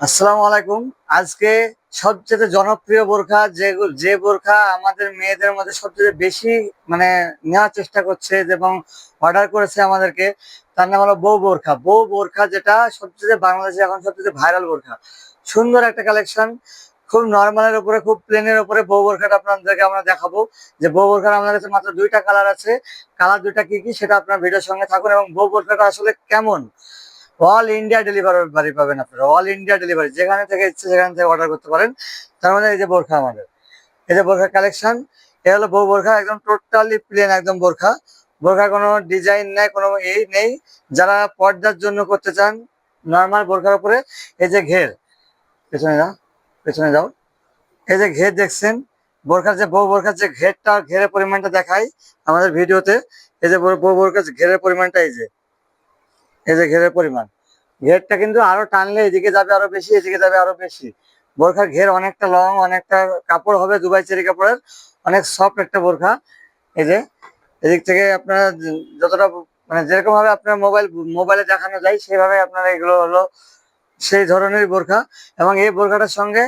আসসালামু আলাইকুম। আজকে সবচেয়ে জনপ্রিয় বোরখা যে যে বোরখা আমাদের মেয়েদের মধ্যে সবচেয়ে বেশি মানে নেওয়ার চেষ্টা করছে এবং অর্ডার করেছে আমাদেরকে, তার নাম হলো বউ বোরখা। বউ বোরখা যেটা সবচেয়ে বাংলাদেশে এখন সবচেয়ে ভাইরাল বোরখা। সুন্দর একটা কালেকশন, খুব নর্মালের উপরে, খুব প্লেনের উপরে বউ বোরখাটা আপনাদেরকে আমরা দেখাবো। যে বউ বোরখার আমাদের কাছে মাত্র দুইটা কালার আছে। কালার দুইটা কি কি সেটা আপনার ভিডিওর সঙ্গে থাকুন এবং বউ বোরখাটা আসলে কেমন? অল ইন্ডিয়া ডেলিভারি পাবেন আপনারা। অল ইন্ডিয়া ডেলিভারি যেখানে থেকে ইচ্ছে সেখান থেকে অর্ডার করতে পারেন। তার মধ্যে এই যে বোরখা আমাদের। এই যে বোরখা কালেকশন এ হলো বউ বোরখা, একদম টোটালি প্লেন একদম বোরখা। বোরখা কোনো ডিজাইন নেই, কোনো এই নেই। যারা পর্দার জন্য করতে চান নর্মাল বোরখার উপরে, এই যে ঘের। পেছনে যাও পেছনে যাও। এই যে ঘের দেখছেন, বোরখার যে বউ বোরখার যে ঘেরটা, ঘেরের পরিমাণটা দেখাই আমাদের ভিডিওতে। এই যে বউ বোরখার ঘেরের পরিমাণটা, এই যে। এই যে ঘেরের পরিমাণ। ঘেরটা কিন্তু আরও টানলে এদিকে যাবে আরও বেশি, এদিকে যাবে আরও বেশি। বোরখার ঘের অনেকটা লং, অনেকটা কাপড় হবে, দুবাই চেরি কাপড়ের। অনেক সফট একটা বোরখা। এই যে, এদিক থেকে আপনারা যতটা মানে যেরকম ভাবে আপনার মোবাইল, মোবাইলে দেখানো যায় সেভাবে আপনারা এগুলো হলো সেই ধরনের বোরখা। এবং এই বোরখাটার সঙ্গে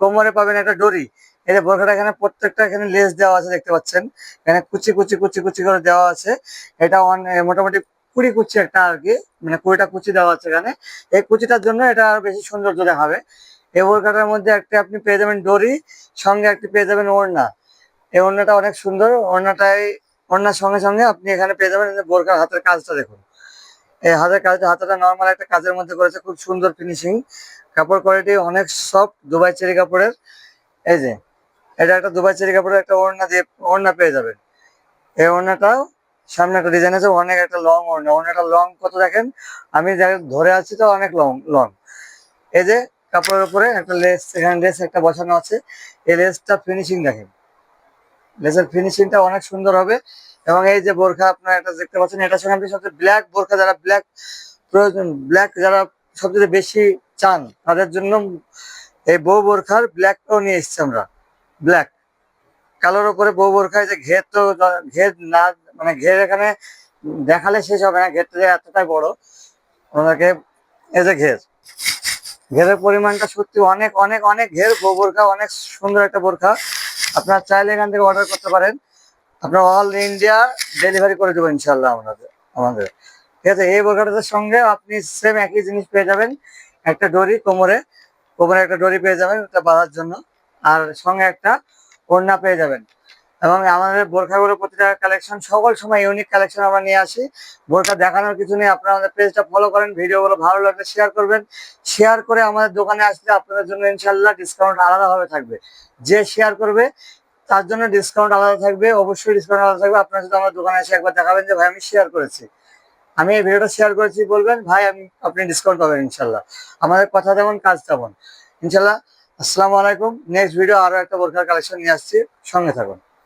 কোমরে পাবেন একটা ডরি এই যে বোরখাটা এখানে প্রত্যেকটা এখানে লেস দেওয়া আছে, দেখতে পাচ্ছেন। এখানে কুচি কুচি কুচি কুচি করে দেওয়া আছে। এটা মোটামুটি কুড়ি কুচি একটা আর কি মানে কুড়িটা কুচি দেওয়া আছে এখানে। এই কুচিটার জন্য এটা আরও বেশি সৌন্দর্য দেখাবে। এই বোরকাটার মধ্যে একটা আপনি পেয়ে যাবেন ডরি সঙ্গে একটি পেয়ে যাবেন ওড়না। এই ওড়নাটা অনেক সুন্দর। ওড়নাটাই, ওড়নার সঙ্গে সঙ্গে আপনি এখানে পেয়ে যাবেন বোরকার হাতের কাজটা দেখুন। এই হাতের কাজটা, হাতটা নর্মাল একটা কাজের মধ্যে করেছে, খুব সুন্দর ফিনিশিং কাপড় কোয়ালিটি অনেক সফট দুবাই চেরি কাপড়ের। এই যে, এটা একটা দুবাই চেরি কাপড়ের একটা ওড়না দিয়ে, ওড়না পেয়ে যাবেন। এই ওড়নাটাও সামনে একটা ডিজাইন আছে, অনেক একটা লং ওড়না। ওড়নাটা লং কত দেখেন? আমি ধরে আছি তো অনেক লং লং এই যে কাপড়ের উপরে একটা লেস এখানে লেস একটা বসানো আছে। এই লেসটা ফিনিশিং দেখেন। লেসের ফিনিশিংটা অনেক সুন্দর হবে। এবং এই যে বোরখা আপনারা এটা দেখতে পাচ্ছেন, এটার সঙ্গে আপনি সবচেয়ে ব্ল্যাক বোরখা, যারা ব্ল্যাক প্রয়োজন ব্ল্যাক যারা সবচেয়ে বেশি চান, তাদের জন্য এই বউ বোরখার ব্ল্যাকটাও নিয়ে এসছি আমরা। ব্ল্যাক কালোর উপরে বউ বোরখায় যে ঘের তো, ঘের না মানে ঘের এখানে দেখালে শেষ হবে না, ঘেরটা এতটাই বড় ওনাকে এই যে ঘের। ঘেরের পরিমাণটা সত্যি অনেক অনেক অনেক ঘের বোরখা, অনেক সুন্দর একটা বোরখা। আপনার চাইলে এখান থেকে অর্ডার করতে পারেন। আপনার অল ইন্ডিয়া ডেলিভারি করে দেবো ইনশাল্লাহ আমাদের আমাদের। ঠিক আছে, এই বোরখাটার সঙ্গে আপনি সেম একই জিনিস পেয়ে যাবেন। একটা ডরি কোমরে কোমরে একটা ডরি পেয়ে যাবেন, ওটা বাঁধার জন্য। আর সঙ্গে একটা ওড়না পেয়ে যাবেন। এবং আমাদের বোরখাগুলো প্রতিটা কালেকশন সকল সময় ইউনিক কালেকশন আমরা নিয়ে আসি। বোরখা দেখানোর কিছু নেই, আপনারা আমাদের পেজটা ফলো করেন, ভিডিওগুলো ভালো লাগলে শেয়ার করবেন। শেয়ার করে আমাদের দোকানে আসলে আপনাদের জন্য ইনশাল্লাহ ডিসকাউন্ট আলাদাভাবে থাকবে। যে শেয়ার করবে, তার জন্য ডিসকাউন্ট আলাদা থাকবে, অবশ্যই ডিসকাউন্ট আলাদা থাকবে। আপনারা যদি আমার দোকানে এসে একবার দেখাবেন যে, ভাই, আমি শেয়ার করেছি। আমি এই ভিডিওটা শেয়ার করেছি, বলবেন, ভাই, আমি, আপনি ডিসকাউন্ট পাবেন ইনশাল্লাহ আমাদের কথা তেমন, কাজ তেমন। ইনশাল্লাহ আসসালামু আলাইকুম। নেক্সট ভিডিও আরও একটা বোরখার কালেকশন নিয়ে আসছি। সঙ্গে থাকুন।